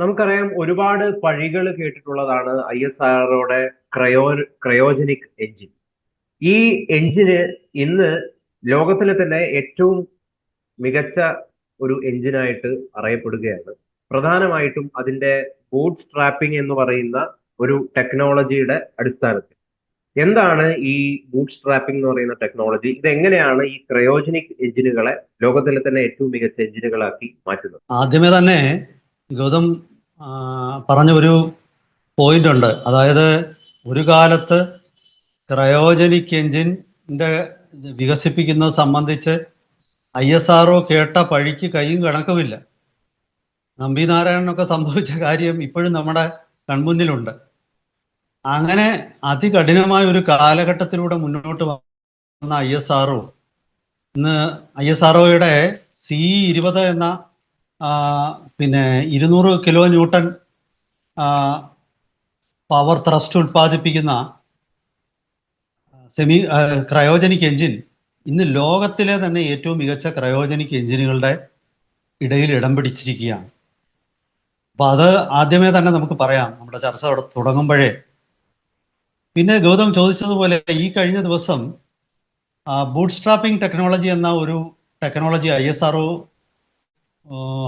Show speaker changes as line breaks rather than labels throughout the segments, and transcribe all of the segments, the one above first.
നമുക്കറിയാം ഒരുപാട് പഴികൾ കേട്ടിട്ടുള്ളതാണ് ഐ എസ് ആർഒയുടെ ക്രയോ ക്രയോജനിക് എഞ്ചിൻ ഈ എഞ്ചിന് ഇന്ന് ലോകത്തിലെ തന്നെ ഏറ്റവും മികച്ച ഒരു എഞ്ചിനായിട്ട് അറിയപ്പെടുകയാണ്. പ്രധാനമായിട്ടും അതിന്റെ ബൂട്ട് സ്ട്രാപ്പിംഗ് എന്ന് പറയുന്ന ഒരു ടെക്നോളജിയുടെ അടിസ്ഥാനത്തിൽ. എന്താണ് ഈ ബൂട്ട് സ്ട്രാപ്പിംഗ് എന്ന് പറയുന്ന ടെക്നോളജി? ഇത് എങ്ങനെയാണ് ഈ ക്രയോജനിക് എഞ്ചിനുകളെ ലോകത്തിലെ തന്നെ ഏറ്റവും മികച്ച എഞ്ചിനുകളാക്കി മാറ്റുന്നത്?
ആദ്യമേ തന്നെ ഗൗതം പറഞ്ഞ ഒരു പോയിന്റ് ഉണ്ട്. അതായത് ഒരു കാലത്ത് ക്രയോജനിക് എഞ്ചിന്റെ വികസിപ്പിക്കുന്നത് സംബന്ധിച്ച് ഐ എസ് ആർ കേട്ട പഴിക്ക് കൈയും കണക്കുമില്ല. നമ്പി നാരായണനൊക്കെ സംഭവിച്ച കാര്യം ഇപ്പോഴും നമ്മുടെ കൺമുന്നിലുണ്ട്. അങ്ങനെ അതികഠിനമായ ഒരു കാലഘട്ടത്തിലൂടെ മുന്നോട്ട് വന്ന ഐ എസ് ആർ ഇന്ന് ഐ എസ് ആർ സി ഇരുപത് എന്ന പിന്നെ ഇരുന്നൂറ് കിലോ ന്യൂട്ടൺ പവർ ത്രസ്റ്റ് ഉൽപ്പാദിപ്പിക്കുന്ന സെമി ക്രയോജനിക് എഞ്ചിൻ. ഇന്ന് ലോകത്തിലെ തന്നെ ഏറ്റവും മികച്ച ക്രയോജനിക് എഞ്ചിനുകളുടെ ഇടയിൽ ഇടം പിടിച്ചിരിക്കുകയാണ്. അപ്പൊ അത് ആദ്യമേ തന്നെ നമുക്ക് പറയാം. നമ്മുടെ ചർച്ച അവിടെ തുടങ്ങുമ്പോഴേ. പിന്നെ ഗൗതം ചോദിച്ചതുപോലെ ഈ കഴിഞ്ഞ ദിവസം ബൂട്ട് സ്ട്രാപ്പിംഗ് ടെക്നോളജി എന്ന ഒരു technology I S R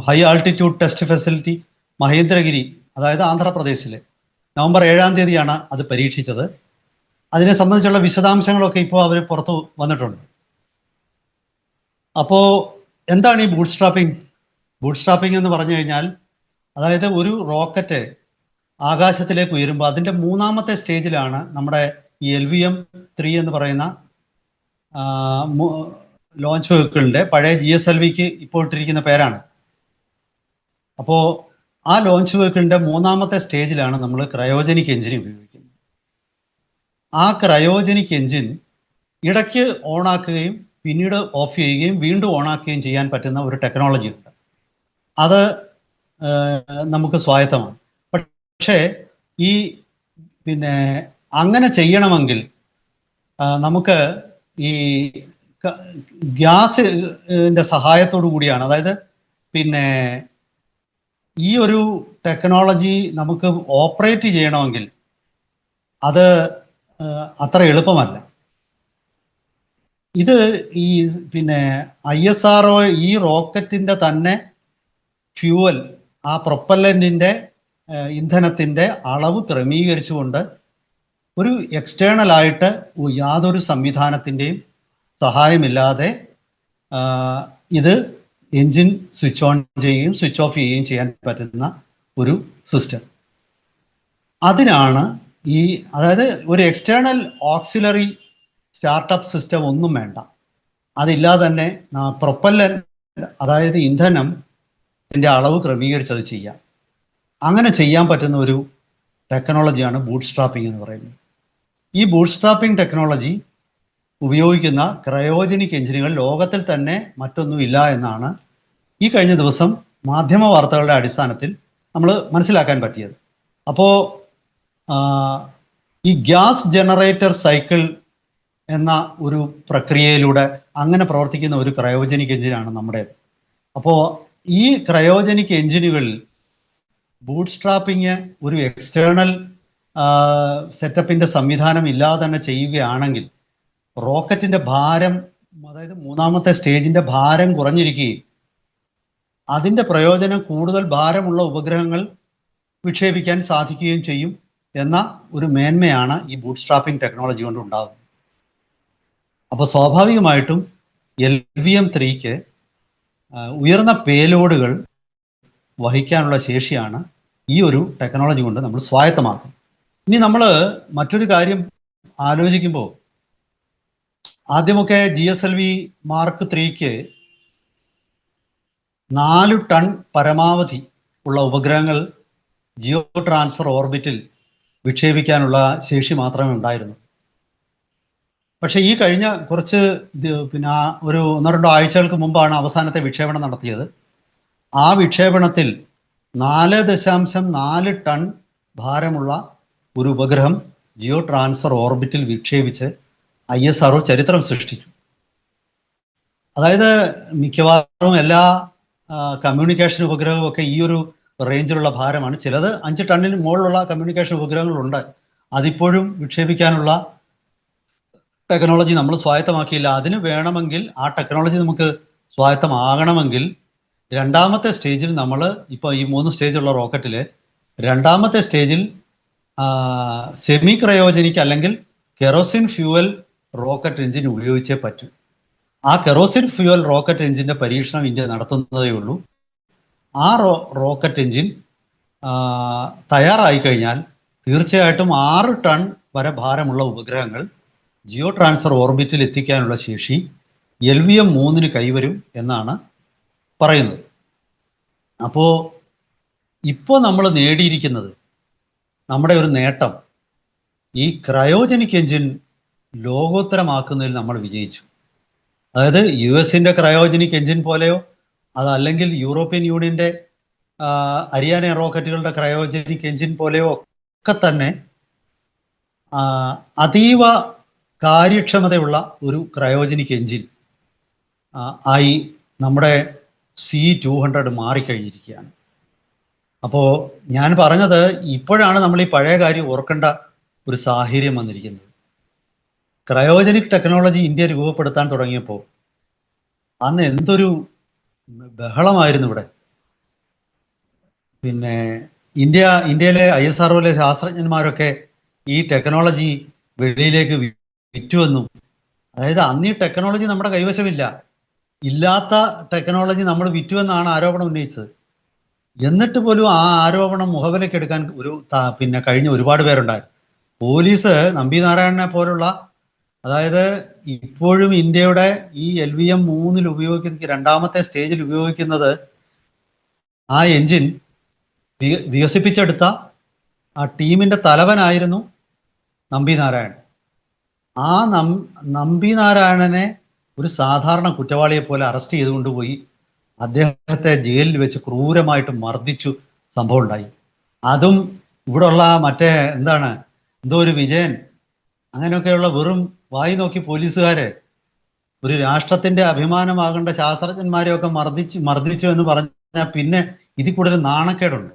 high altitude test facility Mahendragiri അതായത് ആന്ധ്രാപ്രദേശിലെ. നവംബർ ഏഴാം തീയതിയാണ് അത് പരീക്ഷിച്ചത്. അതിനെ സംബന്ധിച്ചുള്ള വിശദാംശങ്ങളൊക്കെ ഇപ്പോൾ അവർ പുറത്തു വന്നിട്ടുണ്ട്. അപ്പോൾ എന്താണ് ഈ ബൂട്ട്സ്ട്രാപ്പിംഗ് ബൂട്ട്സ്ട്രാപ്പിംഗ് ബൂട്ട് സ്ട്രാപ്പിംഗ് എന്ന് പറഞ്ഞു കഴിഞ്ഞാൽ അതായത് ഒരു റോക്കറ്റ് ആകാശത്തിലേക്ക് ഉയരുമ്പോൾ അതിന്റെ മൂന്നാമത്തെ സ്റ്റേജിലാണ് നമ്മുടെ ഈ എൽ വി എം ത്രീ എന്ന് പറയുന്ന ലോഞ്ച് വെഹിക്കിളിന്റെ പഴയ ജി എസ് എൽ വിക്ക് ഇപ്പോൾ ഇട്ടിരിക്കുന്ന പേരാണ്. അപ്പോൾ ആ ലോഞ്ച് വെഹിക്കിളിന്റെ മൂന്നാമത്തെ സ്റ്റേജിലാണ് നമ്മൾ ക്രയോജനിക് എഞ്ചിൻ ഉപയോഗിക്കുന്നത്. ആ ക്രയോജനിക് എഞ്ചിൻ ഇടയ്ക്ക് ഓണാക്കുകയും പിന്നീട് ഓഫ് ചെയ്യുകയും വീണ്ടും ഓണാക്കുകയും ചെയ്യാൻ പറ്റുന്ന ഒരു ടെക്നോളജി ഉണ്ട്. അത് നമുക്ക് സ്വായത്തമാണ്. പക്ഷേ ഈ പിന്നെ അങ്ങനെ ചെയ്യണമെങ്കിൽ നമുക്ക് ഈ ഗ്യാസിന്റെ സഹായത്തോടു കൂടിയാണ്. അതായത് പിന്നെ ഈ ഒരു ടെക്നോളജി നമുക്ക് ഓപ്പറേറ്റ് ചെയ്യണമെങ്കിൽ അത് അത്ര എളുപ്പമല്ല. ഇത് ഈ പിന്നെ ഐ എസ് ആർ ഒ ഈ റോക്കറ്റിന്റെ തന്നെ ഫ്യൂവൽ ആ പ്രൊപ്പല്ലന്റിന്റെ ഇന്ധനത്തിന്റെ അളവ് ക്രമീകരിച്ചുകൊണ്ട് ഒരു എക്സ്റ്റേണൽ ആയിട്ട് യാതൊരു സംവിധാനത്തിന്റെയും സഹായമില്ലാതെ ഇത് എൻജിൻ സ്വിച്ച് ഓൺ ചെയ്യുകയും സ്വിച്ച് ഓഫ് ചെയ്യുകയും ചെയ്യാൻ പറ്റുന്ന ഒരു സിസ്റ്റം. അതിനാണ് ഈ അതായത് ഒരു എക്സ്റ്റേണൽ ഓക്സിലറി സ്റ്റാർട്ടപ്പ് സിസ്റ്റം ഒന്നും വേണ്ട. അതില്ലാതെ തന്നെ പ്രൊപ്പല്ലൻ അതായത് ഇന്ധനം അളവ് ക്രമീകരിച്ച് അത് ചെയ്യാം. അങ്ങനെ ചെയ്യാൻ പറ്റുന്ന ഒരു ടെക്നോളജിയാണ് ബൂട്ട് സ്ട്രാപ്പിംഗ് എന്ന് പറയുന്നത്. ഈ ബൂട്ട് സ്ട്രാപ്പിംഗ് ടെക്നോളജി ഉപയോഗിക്കുന്ന ക്രയോജനിക് എഞ്ചിനുകൾ ലോകത്തിൽ തന്നെ മറ്റൊന്നുമില്ല എന്നാണ് ഈ കഴിഞ്ഞ ദിവസം മാധ്യമ വാർത്തകളുടെ അടിസ്ഥാനത്തിൽ നമ്മൾ മനസ്സിലാക്കാൻ പറ്റിയത്. അപ്പോൾ ഈ ഗ്യാസ് ജനറേറ്റർ സൈക്കിൾ എന്ന ഒരു പ്രക്രിയയിലൂടെ അങ്ങനെ പ്രവർത്തിക്കുന്ന ഒരു ക്രയോജനിക് എഞ്ചിനാണ് നമ്മുടേത് അപ്പോൾ ഈ ക്രയോജനിക് എഞ്ചിനുകളിൽ ബൂട്ട് സ്ട്രാപ്പിംഗ് ഒരു എക്സ്റ്റേണൽ സെറ്റപ്പിന്റെ സംവിധാനം ഇല്ലാതെ തന്നെ ചെയ്യുകയാണെങ്കിൽ റോക്കറ്റിന്റെ ഭാരം അതായത് മൂന്നാമത്തെ സ്റ്റേജിന്റെ ഭാരം കുറഞ്ഞിരിക്കുകയും അതിന്റെ പ്രയോജനം കൂടുതൽ ഭാരമുള്ള ഉപഗ്രഹങ്ങൾ വിക്ഷേപിക്കാൻ സാധിക്കുകയും ചെയ്യും എന്ന ഒരു മേന്മയാണ് ഈ ബൂട്ട് സ്ട്രാപ്പിംഗ് ടെക്നോളജി കൊണ്ട് ഉണ്ടാകുന്നത് അപ്പോൾ സ്വാഭാവികമായിട്ടും എൽ വി എം ത്രീക്ക് ഉയർന്ന പേലോഡുകൾ വഹിക്കാനുള്ള ശേഷിയാണ് ഈ ഒരു ടെക്നോളജി കൊണ്ട് നമ്മൾ സ്വായത്തമാക്കുന്നത്. ഇനി നമ്മൾ മറ്റൊരു കാര്യം ആലോചിക്കുമ്പോൾ ആദ്യമൊക്കെ G S L V mark ത്രീക്ക് നാല് ടൺ പരമാവധി ഉള്ള ഉപഗ്രഹങ്ങൾ ജിയോ ട്രാൻസ്ഫർ ഓർബിറ്റിൽ വിക്ഷേപിക്കാനുള്ള ശേഷി മാത്രമേ ഉണ്ടായിരുന്നു. പക്ഷെ ഈ കഴിഞ്ഞ കുറച്ച് പിന്നെ ഒരു ഒന്നോ രണ്ടോ ആഴ്ചകൾക്ക് മുമ്പാണ് അവസാനത്തെ വിക്ഷേപണം നടത്തിയത്. ആ വിക്ഷേപണത്തിൽ നാല് ദശാംശം നാല് ടൺ ഭാരമുള്ള ഒരു ഉപഗ്രഹം ജിയോ ട്രാൻസ്ഫർ ഓർബിറ്റിൽ വിക്ഷേപിച്ച് ഐ എസ് ആർ ചരിത്രം സൃഷ്ടിച്ചു. അതായത് മിക്കവാറും എല്ലാ കമ്മ്യൂണിക്കേഷൻ ഉപഗ്രഹവും ഒക്കെ ഈ ഒരു റേഞ്ചിലുള്ള ഭാരമാണ്. ചിലത് അഞ്ച് ടണ്ണിന് മുകളിലുള്ള കമ്മ്യൂണിക്കേഷൻ ഉപഗ്രഹങ്ങളുണ്ട്. അതിപ്പോഴും വിക്ഷേപിക്കാനുള്ള ടെക്നോളജി നമ്മൾ സ്വായത്തമാക്കിയില്ല. അതിന് വേണമെങ്കിൽ ആ ടെക്നോളജി നമുക്ക് സ്വായത്തമാകണമെങ്കിൽ രണ്ടാമത്തെ സ്റ്റേജിൽ നമ്മൾ ഇപ്പോൾ ഈ മൂന്ന് സ്റ്റേജുള്ള റോക്കറ്റിൽ രണ്ടാമത്തെ സ്റ്റേജിൽ സെമി ക്രയോജനിക് അല്ലെങ്കിൽ കെറോസിൻ ഫ്യൂവൽ റോക്കറ്റ് എഞ്ചിൻ ഉപയോഗിച്ചേ പറ്റൂ. ആ കെറോസിൻ ഫ്യൂവൽ റോക്കറ്റ് എഞ്ചിന്റെ പരീക്ഷണം ഇന്ത്യ നടത്തുന്നതേ ഉള്ളൂ. ആ റോ റോക്കറ്റ് എഞ്ചിൻ തയ്യാറായി കഴിഞ്ഞാൽ തീർച്ചയായിട്ടും ആറ് ടൺ വരെ ഭാരമുള്ള ഉപഗ്രഹങ്ങൾ ജിയോ ട്രാൻസ്ഫർ ഓർബിറ്റിൽ എത്തിക്കാനുള്ള ശേഷി എൽ വി എം മൂന്നിന് കൈവരും എന്നാണ് പറയുന്നത്. അപ്പോൾ ഇപ്പോൾ നമ്മൾ നേടിയിരിക്കുന്നത് നമ്മുടെ ഒരു നേട്ടം ഈ ക്രയോജനിക് എഞ്ചിൻ ലോകോത്തരമാക്കുന്നതിൽ നമ്മൾ വിജയിച്ചു. അതായത് യു എസിന്റെ ക്രയോജനിക് എഞ്ചിൻ പോലെയോ അതല്ലെങ്കിൽ യൂറോപ്യൻ യൂണിയന്റെ അരിയാന റോക്കറ്റുകളുടെ ക്രയോജനിക് എഞ്ചിൻ പോലെയോ ഒക്കെ തന്നെ അതീവ കാര്യക്ഷമതയുള്ള ഒരു ക്രയോജനിക് എഞ്ചിൻ ആയി നമ്മുടെ സി ടു ഹൺഡ്രഡ് മാറിക്കഴിഞ്ഞിരിക്കുകയാണ്. അപ്പോൾ ഞാൻ പറഞ്ഞത് ഇപ്പോഴാണ് നമ്മൾ ഈ പഴയ കാര്യം ഓർക്കേണ്ട ഒരു സാഹചര്യം വന്നിരിക്കുന്നത്. ക്രയോജനിക് ടെക്നോളജി ഇന്ത്യ രൂപപ്പെടുത്താൻ തുടങ്ങിയപ്പോൾ അന്ന് എന്തൊരു ബഹളമായിരുന്നു ഇവിടെ. പിന്നെ ഇന്ത്യ ഇന്ത്യയിലെ ഐ എസ് ആർഒയിലെ ശാസ്ത്രജ്ഞന്മാരൊക്കെ ഈ ടെക്നോളജി വെളിയിലേക്ക് വിറ്റുവെന്നും അതായത് അന്ന് ഈ ടെക്നോളജി നമ്മുടെ കൈവശമില്ല. ഇല്ലാത്ത ടെക്നോളജി നമ്മൾ വിറ്റുവെന്നാണ് ആരോപണം ഉന്നയിച്ചത്. എന്നിട്ട് പോലും ആ ആരോപണം മുഖവിലേക്ക് എടുക്കാൻ ഒരു പിന്നെ കഴിഞ്ഞ ഒരുപാട് പേരുണ്ടായിരുന്നു പോലീസ് നമ്പി നാരായണനെ പോലുള്ള അതായത് ഇപ്പോഴും ഇന്ത്യയുടെ ഈ എൽ വി എം മൂന്നിൽ ഉപയോഗിക്കുന്ന രണ്ടാമത്തെ സ്റ്റേജിൽ ഉപയോഗിക്കുന്നത് ആ എഞ്ചിൻ വികസിപ്പിച്ചെടുത്ത ആ ടീമിന്റെ തലവനായിരുന്നു നമ്പി നാരായണൻ. ആ നം നമ്പി നാരായണനെ ഒരു സാധാരണ കുറ്റവാളിയെ പോലെ അറസ്റ്റ് ചെയ്ത് കൊണ്ടുപോയി അദ്ദേഹത്തെ ജയിലിൽ വെച്ച് ക്രൂരമായിട്ട് മർദ്ദിച്ചു സംഭവം ഉണ്ടായി അതും ഇവിടെ ഉള്ള മറ്റേ എന്താണ് എന്തോ ഒരു വിജയൻ അങ്ങനെയൊക്കെയുള്ള വെറും വായി നോക്കി പോലീസുകാരെ ഒരു രാഷ്ട്രത്തിന്റെ അഭിമാനമാകേണ്ട ശാസ്ത്രജ്ഞന്മാരെയൊക്കെ മർദ്ദിച്ചു മർദ്ദിച്ചു എന്ന് പറഞ്ഞാൽ പിന്നെ ഇതിൽ കൂടുതൽ നാണക്കേടുണ്ട്.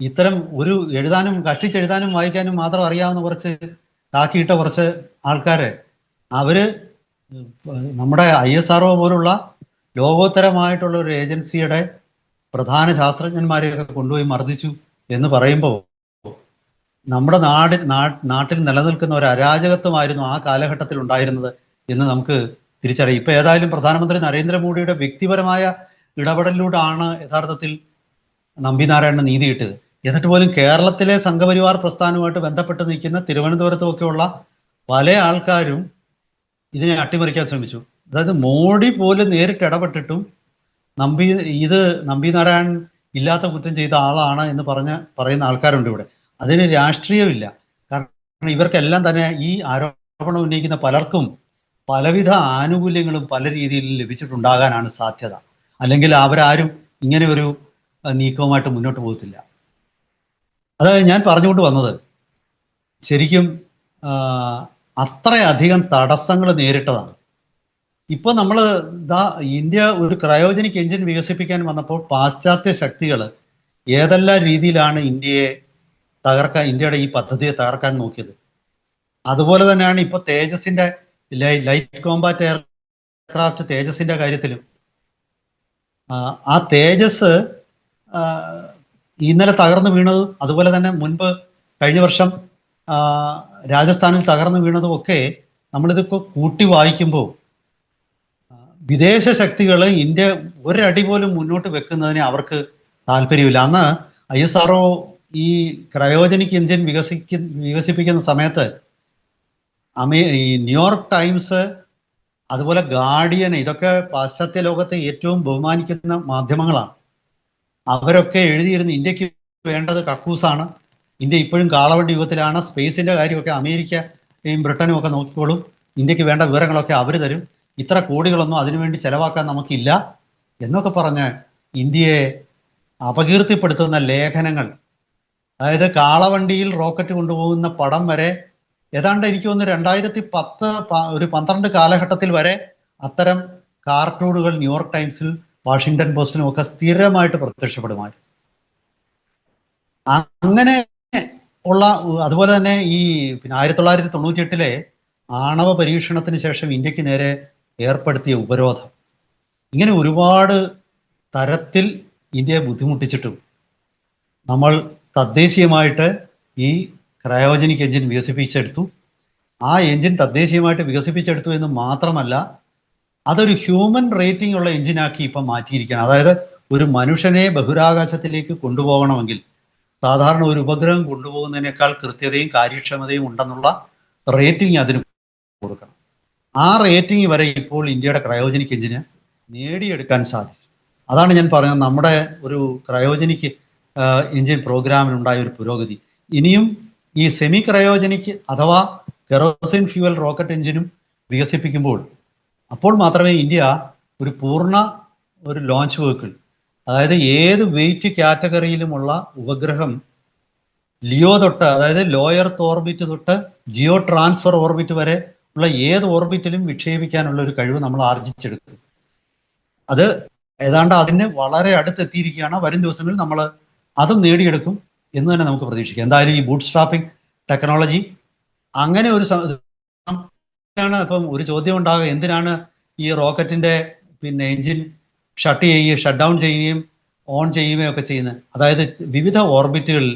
ഇത്തരം ഒരു എഴുതാനും കഷ്ടിച്ചെഴുതാനും വായിക്കാനും മാത്രം അറിയാവുന്ന കുറച്ച് താക്കിയിട്ട കുറച്ച് ആൾക്കാരെ അവർ നമ്മുടെ ഐ എസ് ആർ പോലുള്ള ലോകോത്തരമായിട്ടുള്ള ഒരു ഏജൻസിയുടെ പ്രധാന ശാസ്ത്രജ്ഞന്മാരെയൊക്കെ കൊണ്ടുപോയി മർദ്ദിച്ചു എന്ന് പറയുമ്പോൾ നമ്മുടെ നാടിൽ നാട്ടിൽ നിലനിൽക്കുന്ന ഒരു അരാജകത്വമായിരുന്നു ആ കാലഘട്ടത്തിൽ ഉണ്ടായിരുന്നത് എന്ന് നമുക്ക് തിരിച്ചറിയാം. ഇപ്പൊ ഏതായാലും പ്രധാനമന്ത്രി നരേന്ദ്രമോദിയുടെ വ്യക്തിപരമായ ഇടപെടലിലൂടെയാണ് യഥാർത്ഥത്തിൽ നമ്പിനാരായണന് നീതി കിട്ടിയത് എന്നിട്ട് പോലും കേരളത്തിലെ സംഘപരിവാർ പ്രസ്ഥാനവുമായിട്ട് ബന്ധപ്പെട്ട് നിൽക്കുന്ന തിരുവനന്തപുരത്തുമൊക്കെയുള്ള പല ആൾക്കാരും ഇതിനെ അട്ടിമറിക്കാൻ ശ്രമിച്ചു. അതായത് മോഡി പോലും നേരിട്ട് ഇടപെട്ടിട്ടും നമ്പി ഇത് നമ്പി നാരായണൻ ഇല്ലാത്ത കുറ്റം ചെയ്ത ആളാണ് എന്ന് പറഞ്ഞ പറയുന്ന ആൾക്കാരുണ്ട് ഇവിടെ. അതിന് രാഷ്ട്രീയമില്ല. കാരണം ഇവർക്കെല്ലാം തന്നെ ഈ ആരോപണം ഉന്നയിക്കുന്ന പലർക്കും പലവിധ ആനുകൂല്യങ്ങളും പല രീതിയിൽ ലഭിച്ചിട്ടുണ്ടാകാനാണ് സാധ്യത. അല്ലെങ്കിൽ അവരാരും ഇങ്ങനെ ഒരു നീക്കവുമായിട്ട് മുന്നോട്ട് പോകത്തില്ല. അതായത് ഞാൻ പറഞ്ഞുകൊണ്ട് വന്നത് ശരിക്കും അത്രയധികം തടസ്സങ്ങൾ നേരിട്ടതാണ്. ഇപ്പോൾ നമ്മൾ ദാ ഇന്ത്യ ഒരു ക്രയോജനിക് എഞ്ചിൻ വികസിപ്പിക്കാൻ വന്നപ്പോൾ പാശ്ചാത്യ ശക്തികൾ ഏതെല്ലാം രീതിയിലാണ് ഇന്ത്യയെ തകർക്കാൻ ഇന്ത്യയുടെ ഈ പദ്ധതിയെ തകർക്കാൻ നോക്കിയത്. അതുപോലെ തന്നെയാണ് ഇപ്പോൾ തേജസിന്റെ ലൈറ്റ് കോമ്പാറ്റ് എയർക്രാഫ്റ്റ് തേജസിന്റെ കാര്യത്തിലും. ആ തേജസ് ഇന്നലെ തകർന്നു വീണതും അതുപോലെ തന്നെ മുൻപ് കഴിഞ്ഞ വർഷം രാജസ്ഥാനിൽ തകർന്നു വീണതും ഒക്കെ നമ്മളിതൊക്കെ കൂട്ടി വായിക്കുമ്പോൾ വിദേശ ശക്തികൾ ഇന്ത്യ ഒരടി പോലും മുന്നോട്ട് വെക്കുന്നതിന് അവർക്ക് താല്പര്യമില്ല. അന്ന് ഐ എസ് ആർ ഈ ക്രയോജനിക് എഞ്ചിൻ വികസിക്ക വികസിപ്പിക്കുന്ന സമയത്ത് അമേ ഈ ന്യൂയോർക്ക് ടൈംസ് അതുപോലെ ഗാർഡിയൻ ഇതൊക്കെ പാശ്ചാത്യ ലോകത്തെ ഏറ്റവും ബഹുമാനിക്കുന്ന മാധ്യമങ്ങളാണ്. അവരൊക്കെ എഴുതിയിരുന്ന ഇന്ത്യയ്ക്ക് വേണ്ടത് കക്കൂസാണ്. ഇന്ത്യ ഇപ്പോഴും കാളവണ്ടി യുഗത്തിലാണ്. സ്പേസിന്റെ കാര്യമൊക്കെ അമേരിക്കയും ബ്രിട്ടനും ഒക്കെ നോക്കിക്കോളും. ഇന്ത്യയ്ക്ക് വേണ്ട വിവരങ്ങളൊക്കെ അവർ തരും. ഇത്ര കോടികളൊന്നും അതിനുവേണ്ടി ചെലവാക്കാൻ നമുക്കില്ല എന്നൊക്കെ പറഞ്ഞ് ഇന്ത്യയെ അപകീർത്തിപ്പെടുത്തുന്ന ലേഖനങ്ങൾ അതായത് കാളവണ്ടിയിൽ റോക്കറ്റ് കൊണ്ടുപോകുന്ന പടം വരെ ഏതാണ്ട് എനിക്ക് തോന്നുന്നു രണ്ടായിരത്തി പത്ത് ഒരു പന്ത്രണ്ട് കാലഘട്ടത്തിൽ വരെ അത്തരം കാർട്ടൂണുകൾ ന്യൂയോർക്ക് ടൈംസിൽ വാഷിങ്ടൺ പോസ്റ്റിനും ഒക്കെ സ്ഥിരമായിട്ട് പ്രത്യക്ഷപ്പെടുമായിരുന്നു. അങ്ങനെ ഉള്ള അതുപോലെ തന്നെ ഈ പിന്നെ ആയിരത്തി തൊള്ളായിരത്തി തൊണ്ണൂറ്റി എട്ടിലെ ആണവ പരീക്ഷണത്തിന് ശേഷം ഇന്ത്യയ്ക്ക് നേരെ ഏർപ്പെടുത്തിയ ഉപരോധം. ഇങ്ങനെ ഒരുപാട് തരത്തിൽ ഇന്ത്യയെ ബുദ്ധിമുട്ടിച്ചിട്ടും നമ്മൾ തദ്ദേശീയമായിട്ട് ഈ ക്രയോജനിക് എഞ്ചിൻ വികസിപ്പിച്ചെടുത്തു. ആ എഞ്ചിൻ തദ്ദേശീയമായിട്ട് വികസിപ്പിച്ചെടുത്തു എന്ന് മാത്രമല്ല അതൊരു ഹ്യൂമൻ റേറ്റിംഗ് ഉള്ള എഞ്ചിനാക്കി ഇപ്പം മാറ്റിയിരിക്കുകയാണ്. അതായത് ഒരു മനുഷ്യനെ ബഹിരാകാശത്തിലേക്ക് കൊണ്ടുപോകണമെങ്കിൽ സാധാരണ ഒരു ഉപഗ്രഹം കൊണ്ടുപോകുന്നതിനേക്കാൾ കൃത്യതയും കാര്യക്ഷമതയും ഉണ്ടെന്നുള്ള റേറ്റിംഗ് അതിന് കൊടുക്കണം. ആ റേറ്റിംഗ് വരെ ഇപ്പോൾ ഇന്ത്യയുടെ ക്രയോജനിക് എഞ്ചിന് നേടിയെടുക്കാൻ സാധിച്ചു. അതാണ് ഞാൻ പറയുന്നത് നമ്മുടെ ഒരു ക്രയോജനിക് എഞ്ചിൻ പ്രോഗ്രാമിനുണ്ടായ ഒരു പുരോഗതി. ഇനിയും ഈ സെമി ക്രയോജനിക്ക് അഥവാ കെറോസിൻ ഫ്യൂവൽ റോക്കറ്റ് എഞ്ചിനും വികസിപ്പിക്കുമ്പോൾ അപ്പോൾ മാത്രമേ ഇന്ത്യ ഒരു പൂർണ ഒരു ലോഞ്ച് വെഹിക്കിൾ അതായത് ഏത് വെയിറ്റ് കാറ്റഗറിയിലുമുള്ള ഉപഗ്രഹം ലിയോ തൊട്ട് അതായത് ലോയർ ഓർബിറ്റ് തൊട്ട് ജിയോ ട്രാൻസ്ഫർ ഓർബിറ്റ് വരെ ഉള്ള ഏത് ഓർബിറ്റിലും വിക്ഷേപിക്കാനുള്ള ഒരു കഴിവ് നമ്മൾ ആർജിച്ചെടുക്കും അത് ഏതാണ്ട് അതിന് വളരെ അടുത്തെത്തിയിരിക്കുകയാണ്. വരും ദിവസങ്ങളിൽ നമ്മൾ അതും നേടിയെടുക്കും എന്ന് തന്നെ നമുക്ക് പ്രതീക്ഷിക്കാം. എന്തായാലും ഈ ബൂട്ട് സ്ട്രാപ്പിംഗ് ടെക്നോളജി അങ്ങനെ ഒരു ആണ് ഇപ്പം ഒരു ചോദ്യം ഉണ്ടാകുക എന്തിനാണ് ഈ റോക്കറ്റിന്റെ പിന്നെ എഞ്ചിൻ ഷട്ട് ചെയ്യുകയും ഷട്ട് ഡൗൺ ചെയ്യുകയും ഓൺ ചെയ്യുകയും ഒക്കെ ചെയ്യുന്നത്? അതായത് വിവിധ ഓർബിറ്റുകളിൽ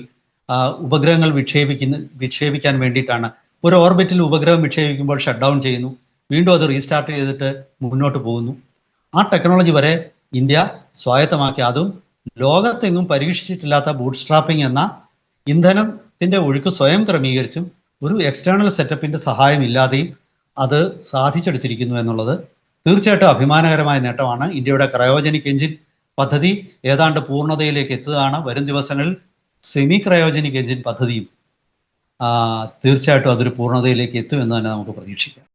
ഉപഗ്രഹങ്ങൾ വിക്ഷേപിക്കുന്ന വിക്ഷേപിക്കാൻ വേണ്ടിയിട്ടാണ്. ഒരു ഓർബിറ്റിൽ ഉപഗ്രഹം വിക്ഷേപിക്കുമ്പോൾ ഷട്ട് ഡൗൺ ചെയ്യുന്നു. വീണ്ടും അത് റീസ്റ്റാർട്ട് ചെയ്തിട്ട് മുന്നോട്ട് പോകുന്നു. ആ ടെക്നോളജി വരെ ഇന്ത്യ സ്വായത്തമാക്കി. അതും ലോകത്തെങ്ങും പരീക്ഷിച്ചിട്ടില്ലാത്ത ബൂട്ട് സ്ട്രാപ്പിംഗ് എന്ന ഇന്ധനത്തിന്റെ ഒഴുക്ക് സ്വയം ക്രമീകരിച്ചും ഒരു എക്സ്റ്റേണൽ സെറ്റപ്പിന്റെ സഹായം ഇല്ലാതെയും അത് സാധിച്ചെടുത്തിരിക്കുന്നു എന്നുള്ളത് തീർച്ചയായിട്ടും അഭിമാനകരമായ നേട്ടമാണ്. ഇന്ത്യയുടെ ക്രയോജനിക് എഞ്ചിൻ പദ്ധതി ഏതാണ്ട് പൂർണതയിലേക്ക് എത്തുകയാണ്. വരും ദിവസങ്ങളിൽ സെമി ക്രയോജനിക് എഞ്ചിൻ പദ്ധതിയും തീർച്ചയായിട്ടും അതൊരു പൂർണതയിലേക്ക് എത്തും എന്ന് തന്നെ നമുക്ക് പ്രതീക്ഷിക്കാം.